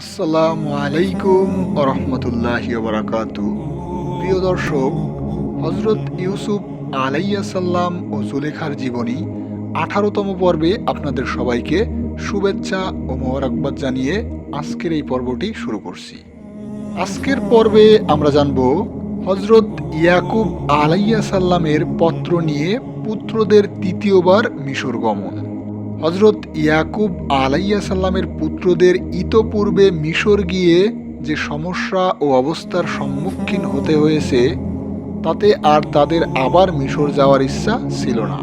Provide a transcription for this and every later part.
আসসালামু আলাইকুম রহমতুল্লাহ বারাকাতু। প্রিয় দর্শক হজরত ইউসুফ আলাইসাল্লাম ও জুলেখার জীবনী আঠারোতম পর্বে আপনাদের সবাইকে শুভেচ্ছা ও মোবারকবাদ জানিয়ে আজকের এই পর্বটি শুরু করছি। আজকের পর্বে আমরা জানব হজরত ইয়াকুব আলাইসাল্লামের পত্র নিয়ে পুত্রদের তৃতীয়বার মিশর গমন। হজরত ইয়াকুব আলাইয়া সাল্লামের পুত্রদের ইতপূর্বে মিশর গিয়ে যে সমস্যা ও অবস্থার সম্মুখীন হতে হয়েছে, তাতে আর তাদের আবার মিশর যাওয়ার ইচ্ছা ছিল না।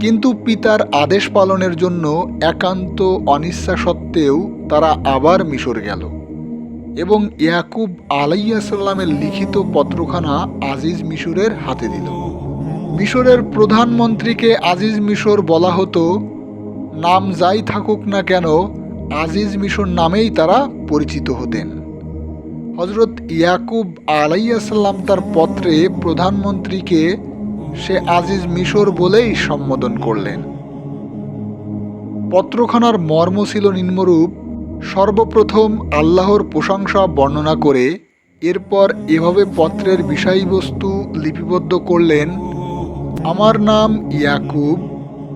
কিন্তু পিতার আদেশ পালনের জন্য একান্ত অনিচ্ছা সত্ত্বেও তারা আবার মিশর গেল এবং ইয়াকুব আলাইয়া সাল্লামের লিখিত পত্রখানা আজিজ মিশরের হাতে দিল। মিশরের প্রধানমন্ত্রীকে আজিজ মিশর বলা হতো, নাম যাই থাকুক না কেন, আজিজ মিশর নামেই তারা পরিচিত হতেন। হজরত ইয়াকুব আলাইসাল্লাম তার পত্রে প্রধানমন্ত্রীকে সে আজিজ মিশর বলেই সম্বোধন করলেন। পত্রখানার মর্ম ছিল নিম্নরূপ, সর্বপ্রথম আল্লাহর প্রশংসা বর্ণনা করে, এরপর এভাবে পত্রের বিষয়বস্তু লিপিবদ্ধ করলেন আমার নাম ইয়াকুব,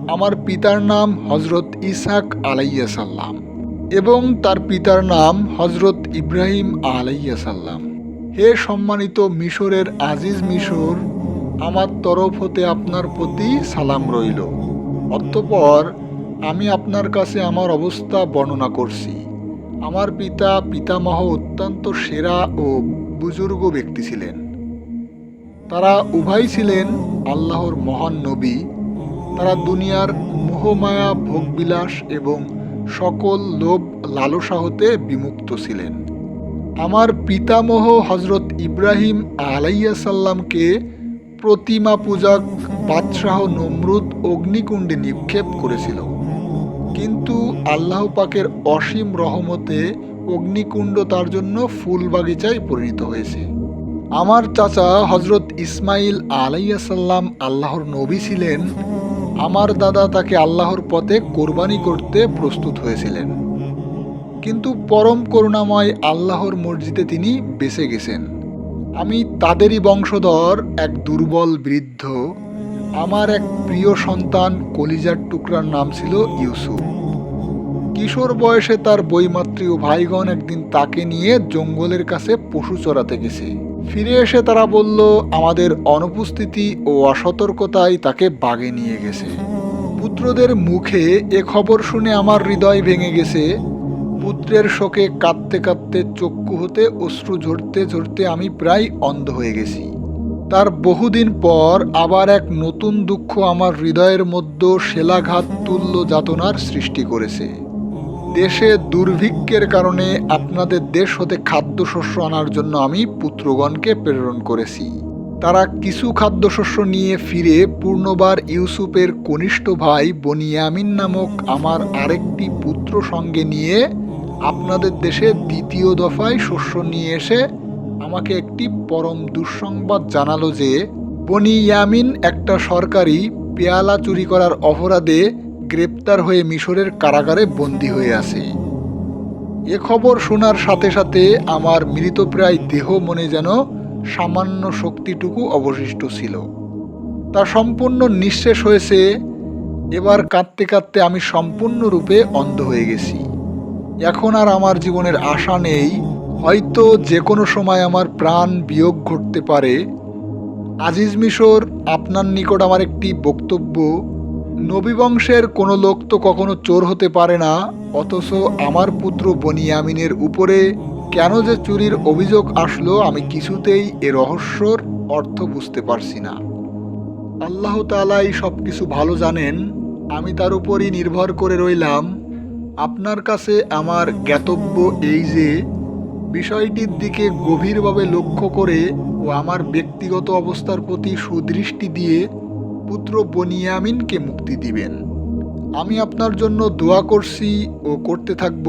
আমার পিতার নাম হজরত ইসাক আলাইয়াসাল্লাম এবং তার পিতার নাম হজরত ইব্রাহিম আলাইয়াসাল্লাম হে সম্মানিত মিশরের আজিজ মিশর, আমার তরফ হতে আপনার প্রতি সালাম রইল। অতঃপর আমি আপনার কাছে আমার অবস্থা বর্ণনা করছি। আমার পিতা পিতামহ অত্যন্ত সেরা ও বুজুর্গ ব্যক্তি ছিলেন। তারা উভয় ছিলেন আল্লাহর মহান নবী। তারা দুনিয়ার মোহমায়া, ভোগবিলাস এবং সকল লোভ লালসা হতে বিমুক্ত ছিলেন। আমার পিতামহ হজরত ইব্রাহিম আলাইয়া সাল্লামকে প্রতিমা পূজক বাদশাহ নমরুদ অগ্নিকুণ্ডে নিক্ষেপ করেছিল। কিন্তু আল্লাহ পাকের অসীম রহমতে অগ্নিকুণ্ড তার জন্য ফুল বাগিচায় পরিণত হয়েছে। আমার চাচা হজরত ইসমাইল আলাইসাল্লাম আল্লাহর নবী ছিলেন। আমার দাদা তাকে আল্লাহর পথে কোরবানি করতে প্রস্তুত হয়েছিলেন। কিন্তু পরম করুণাময় আল্লাহর মসজিদে তিনি বেঁচে গেছেন। আমি তাদেরই বংশধর, এক দুর্বল বৃদ্ধ। আমার এক প্রিয় সন্তান কলিজার টুকরার নাম ছিল ইউসুফ। কিশোর বয়সে তার বইমাতৃ ও ভাইগণ একদিন তাকে নিয়ে জঙ্গলের কাছে পশু চড়াতে গেছে। ফিরে এসে তারা বলল, আমাদের অনুপস্থিতি ও অসতর্কতায় তাকে বাগে নিয়ে গেছে। পুত্রদের মুখে এ খবর শুনে আমার হৃদয় ভেঙে গেছে। পুত্রের শোকে কাঁদতে কাঁদতে চক্ষু হতে অশ্রু ঝরতে ঝরতে আমি প্রায় অন্ধ হয়ে গেছি। তার বহুদিন পর আবার এক নতুন দুঃখ আমার হৃদয়ের মধ্যে শেলাঘাত তুল্য যাতনার সৃষ্টি করেছে। দেশে দুর্ভিক্ষের কারণে আপনাদের দেশ হতে খাদ্যশস্য আনার জন্য আমি পুত্রগণকে প্রেরণ করেছি। তারা কিছু খাদ্যশস্য নিয়ে ফিরে পূর্ণবার ইউসুফের কনিষ্ঠ ভাই বনিয়ামিন নামক আমার আরেকটি পুত্র সঙ্গে নিয়ে আপনাদের দেশে দ্বিতীয় দফায় শস্য নিয়ে এসে আমাকে একটি পরম দুঃসংবাদ জানালো যে বনি ইয়ামিন একটা সরকারি পেয়ালা চুরি করার অপরাধে গ্রেপ্তার হয়ে মিশরের কারাগারে বন্দী হয়ে আছে। এ খবর শোনার সাথে সাথে আমার মৃতপ্রায় দেহ মনে যেন সামান্য শক্তিটুকু অবশিষ্ট ছিল। তা সম্পূর্ণ নিঃশেষ হয়েছে, এবার কাঁদতে কাঁদতে আমি সম্পূর্ণরূপে অন্ধ হয়ে গেছি। এখন আর আমার জীবনের আশা নেই, হয়তো যে কোনো সময় আমার প্রাণ বিয়োগ ঘটতে পারে। আজিজ মিশর, আপনার নিকট আমার একটি বক্তব্য। নবীবংশের কোনো লোক তো কখনো চোর হতে পারে না, অথচ আমার পুত্র বনিয়ামিনের উপরে কেন যে চুরির অভিযোগ আসলো আমি কিছুতেই এ রহস্যর অর্থ বুঝতে পারছি না। আল্লাহ তালাই সব কিছু ভালো জানেন, আমি তার উপরই নির্ভর করে রইলাম। আপনার কাছে আমার জ্ঞাতব্য এই যে, বিষয়টির দিকে গভীরভাবে লক্ষ্য করে ও আমার ব্যক্তিগত অবস্থার প্রতি সুদৃষ্টি দিয়ে পুত্র বনিয়ামিনকে মুক্তি দিবেন। আমি আপনার জন্য দোয়া করছি ও করতে থাকব।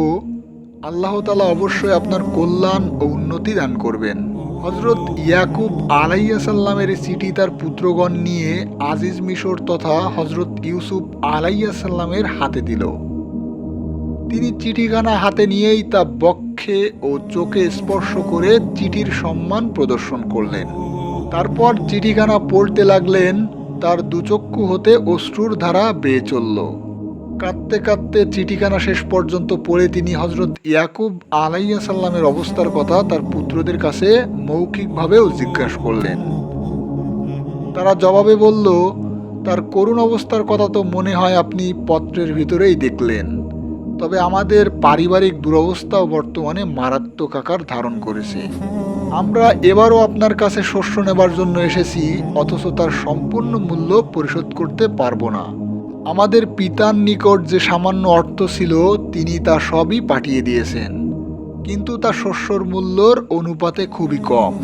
আল্লাহ তালা অবশ্যই আপনার কল্যাণ ও উন্নতি দান করবেন। হজরত ইয়াকুব আলাইয়া সাল্লামের চিঠি তার পুত্রগণ নিয়ে আজিজ মিশর তথা হজরত ইউসুফ আলাইয়া সাল্লামের হাতে দিল। তিনি চিঠিখানা হাতে নিয়েই তা বক্ষে ও চোখে স্পর্শ করে চিঠির সম্মান প্রদর্শন করলেন। তারপর চিঠিখানা পড়তে লাগলেন তার দুচক্ষু হতে অশ্রুর ধারা বেয়ে চলল। কাঁদতে কাঁদতে চিঠিখানা শেষ পর্যন্ত পড়ে তিনি হজরত ইয়াকুব আলাইয়া সাল্লামের অবস্থার কথা তার পুত্রদের কাছে মৌখিকভাবেও জিজ্ঞাসা করলেন। তারা জবাবে বলল, তার করুণ অবস্থার কথা তো মনে হয় আপনি পত্রের ভিতরেই দেখলেন। তবে আমাদের পারিবারিক দুরবস্থাও বর্তমানে মারাত্মক আকার ধারণ করেছে। আমরা এবারও আপনার কাছে শস্য নেবার জন্য এসেছি, অথচ তার সম্পূর্ণ মূল্য পরিশোধ করতে পারব না। আমাদের পিতার নিকট যে সামান্য অর্থ ছিল, তিনি তা সবই পাঠিয়ে দিয়েছেন। কিন্তু তা শস্যর মূল্যর অনুপাতে খুবই কম।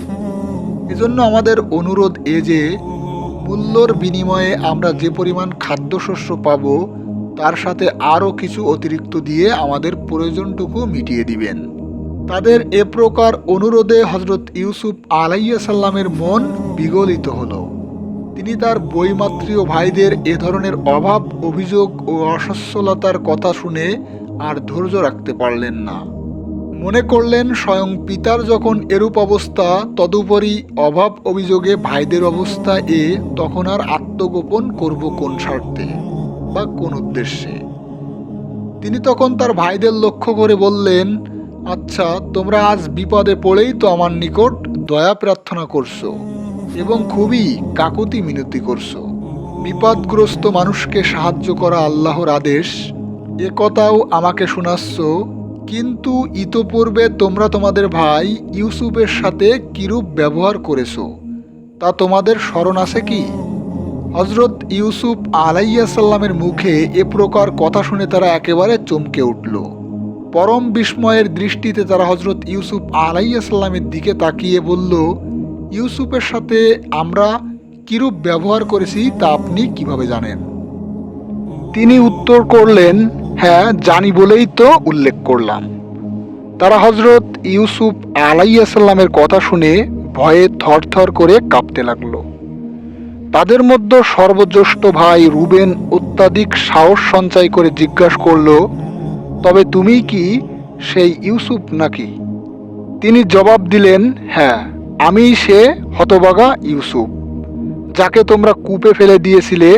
এজন্য আমাদের অনুরোধ এ যে, মূল্যর বিনিময়ে আমরা যে পরিমাণ খাদ্যশস্য পাব, তার সাথে আরও কিছু অতিরিক্ত দিয়ে আমাদের প্রয়োজনটুকু মিটিয়ে দিবেন। তাদের এ প্রকার অনুরোধে হজরত ইউসুফ আলাইয়া সাল্লামের মন বিগলিত হলো। তিনি তার বইমাত্রীয় ভাইদের এ ধরনের অভাব, অভিযোগ ও অসচ্ছলতার কথা শুনে আর ধৈর্য রাখতে পারলেন না। মনে করলেন স্বয়ং পিতার যখন এরূপ অবস্থা, তদুপরি অভাব অভিযোগে ভাইদের অবস্থা এ তখন আর আত্মগোপন করব কোন স্বার্থে বা কোন উদ্দেশ্যে? তিনি তখন তার ভাইদের লক্ষ্য করে বললেন আচ্ছা তোমরা আজ বিপদে পড়েই তো আমার নিকট দয়া প্রার্থনা করছ এবং খুবই কাকুতি মিনতি করছ। বিপদগ্রস্ত মানুষকে সাহায্য করা আল্লাহর আদেশ, এ কথাও আমাকে শোনাচ্ছ, কিন্তু ইতোপূর্বে তোমরা তোমাদের ভাই ইউসুফের সাথে কিরূপ ব্যবহার করেছ, তা তোমাদের স্মরণ আছে কি? হজরত ইউসুফ আলাইয়াসাল্লামের মুখে এ প্রকার কথা শুনে তারা একেবারে চমকে উঠল। পরম বিস্ময়ের দৃষ্টিতে তারা হজরত ইউসুফ আলাইসাল্লামের দিকে তাকিয়ে বলল, ইউসুফের সাথে আমরা কিরূপ ব্যবহার করেছি তা আপনি কীভাবে জানেন? তিনি উত্তর করলেন হ্যাঁ জানি বলেই তো উল্লেখ করলাম। তারা হজরত ইউসুফ আলাইসাল্লামের কথা শুনে ভয়ে থরথর করে কাঁপতে লাগল। তাদের মধ্যে সর্বজ্যেষ্ঠ ভাই রুবেন অত্যাধিক সাহস সঞ্চয় করে জিজ্ঞাসা করল তবে তুমি কি সেই ইউসুফ নাকি? তিনি জবাব দিলেন হ্যাঁ আমি সে হতবাগা ইউসুফ, যাকে তোমরা কূপে ফেলে দিয়েছিলে,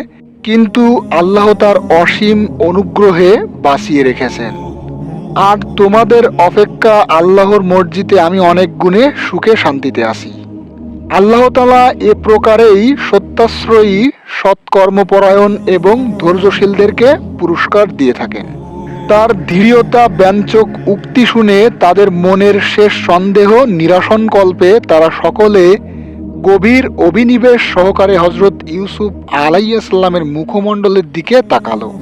কিন্তু আল্লাহ তার অসীম অনুগ্রহে বাঁচিয়ে রেখেছেন। আর তোমাদের অপেক্ষা আল্লাহর মসজিদে আমি অনেক গুণে সুখে শান্তিতে আছি। আল্লাহ তালা এ প্রকারেই সত্যাশ্রয়ী, সৎকর্মপরায়ণ এবং ধৈর্যশীলদেরকে পুরস্কার দিয়ে থাকেন। তার দৃঢ়তা ব্যঞ্চক উক্তি শুনে তাদের মনের শেষ সন্দেহ নিরাসন কল্পে তারা সকলে গভীর অভিনিবেশ সহকারে হজরত ইউসুফ আলাইসাল্লামের মুখমণ্ডলের দিকে তাকালো।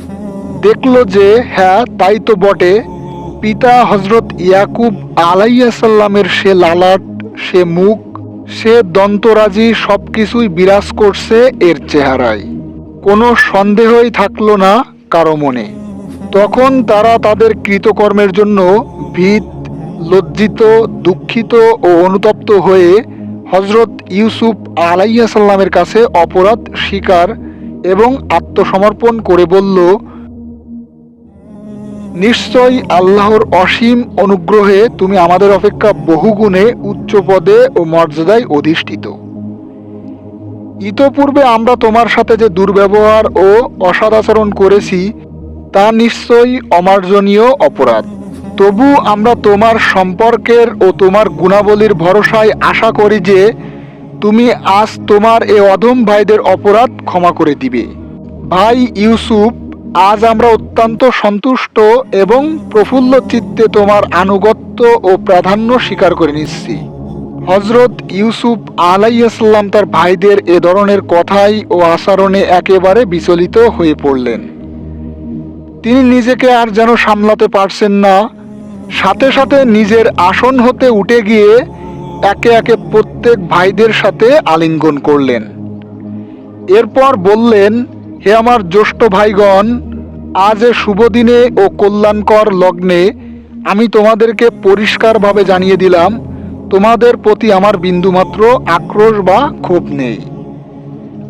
দেখল যে হ্যাঁ তাই তো বটে। পিতা হজরত ইয়াকুব আলাইসাল্লামের সে লালাট, সে মুখ, সে দন্তরাজি সব কিছুই বিরাজ করছে এর চেহারায়। কোনো সন্দেহই থাকল না কারও মনে। তখন তারা তাদের কৃতকর্মের জন্য ভীত, লজ্জিত, দুঃখিত ও অনুতপ্ত হয়ে হজরত ইউসুফ আলাইসাল্লামের কাছে অপরাধ স্বীকার এবং আত্মসমর্পণ করে বলল নিশ্চয়ই আল্লাহর অসীম অনুগ্রহে তুমি আমাদের অপেক্ষা বহুগুণে উচ্চ পদে ও মর্যাদায় অধিষ্ঠিত। ইতপূর্বে আমরা তোমার সাথে যে দুর্ব্যবহার ও অসদাচরণ করেছি তা নিশ্চয়ই অমার্জনীয় অপরাধ। তবু আমরা তোমার সম্পর্কের ও তোমার গুণাবলীর ভরসায় আশা করি যে তুমি আজ তোমার এ অধম ভাইদের অপরাধ ক্ষমা করে দিবে। ভাই ইউসুফ, আজ আমরা অত্যন্ত সন্তুষ্ট এবং প্রফুল্ল চিত্তে তোমার আনুগত্য ও প্রাধান্য স্বীকার করে নিচ্ছি। হজরত ইউসুফ আলাইসাল্লাম তার ভাইদের এ ধরনের কথাই ও আচরণে একেবারে বিচলিত হয়ে পড়লেন। তিনি নিজেকে আর যেন সামলাতে পারছেন না। সাথে সাথে নিজের আসন হতে উঠে গিয়ে একে একে প্রত্যেক ভাইদের সাথে আলিঙ্গন করলেন। এরপর বললেন, হে আমার জ্যেষ্ঠ ভাইগণ, আজ এ শুভ দিনে ও কল্যাণকর লগ্নে আমি তোমাদেরকে পরিষ্কারভাবে জানিয়ে দিলাম, তোমাদের প্রতি আমার বিন্দুমাত্র আক্রোশ বা ক্ষোভ নেই।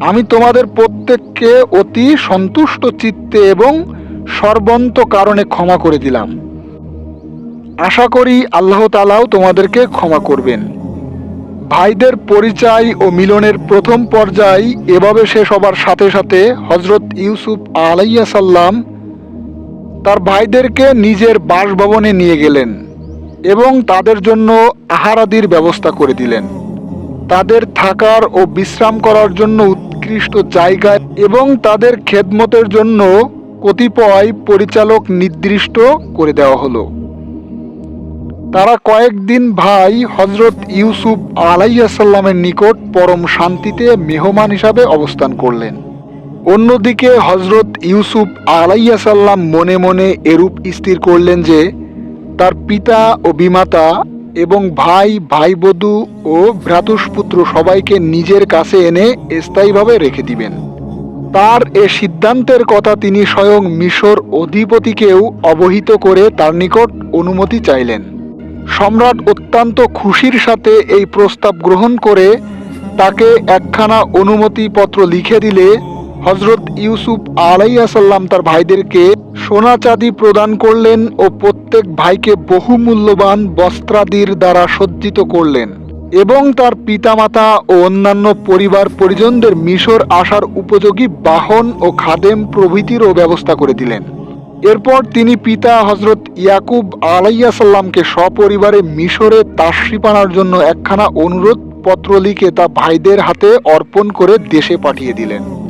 আমি তোমাদের প্রত্যেককে অতি সন্তুষ্ট চিত্তে এবং সর্বন্ত কারণে ক্ষমা করে দিলাম। আশা করি আল্লাহ তালাও তোমাদেরকে ক্ষমা করবেন। ভাইদের পরিচয় ও মিলনের প্রথম পর্যায় এভাবে শেষ হবার সাথে সাথে হজরত ইউসুফ আলাইয়া সাল্লাম তার ভাইদেরকে নিজের বাসভবনে নিয়ে গেলেন এবং তাদের জন্য আহারাদির ব্যবস্থা করে দিলেন। তাদের থাকার ও বিশ্রাম করার জন্য উৎকৃষ্ট জায়গা এবং তাদের খেদমতের জন্য কতিপয় পরিচালক নির্দিষ্ট করে দেওয়া হলো। তারা কয়েকদিন ভাই হজরত ইউসুফ আলাইসাল্লামের নিকট পরম শান্তিতে মেহমান হিসাবে অবস্থান করলেন। অন্যদিকে হজরত ইউসুফ আলাইসাল্লাম মনে মনে এরূপ স্থির করলেন যে, তার পিতা ও বিমাতা এবং ভাই, ভাইবধূ ও ভ্রাতুষ্পুত্র সবাইকে নিজের কাছে এনে স্থায়ীভাবে রেখে দিবেন। তার এ সিদ্ধান্তের কথা তিনি স্বয়ং মিশর অধিপতিকেও অবহিত করে তার নিকট অনুমতি চাইলেন। সম্রাট অত্যন্ত খুশির সাথে এই প্রস্তাব গ্রহণ করে তাকে একখানা অনুমতিপত্র লিখে দিলে হজরত ইউসুফ আলাইসাল্লাম তার ভাইদেরকে সোনা চাঁদি প্রদান করলেন ও প্রত্যেক ভাইকে বহুমূল্যবান বস্ত্রাদির দ্বারা সজ্জিত করলেন। এবং তার পিতামাতা ও অন্যান্য পরিবার পরিজনদের মিশর আসার উপযোগী বাহন ও খাদেম প্রভৃতিরও ব্যবস্থা করে দিলেন। এরপর তিনি পিতা হজরত ইয়াকুব আলাইয়াসাল্লামকে সপরিবারে মিশরে তাসিপানার জন্য একখানা অনুরোধ পত্র লিখে তা ভাইদের হাতে অর্পণ করে দেশে পাঠিয়ে দিলেন।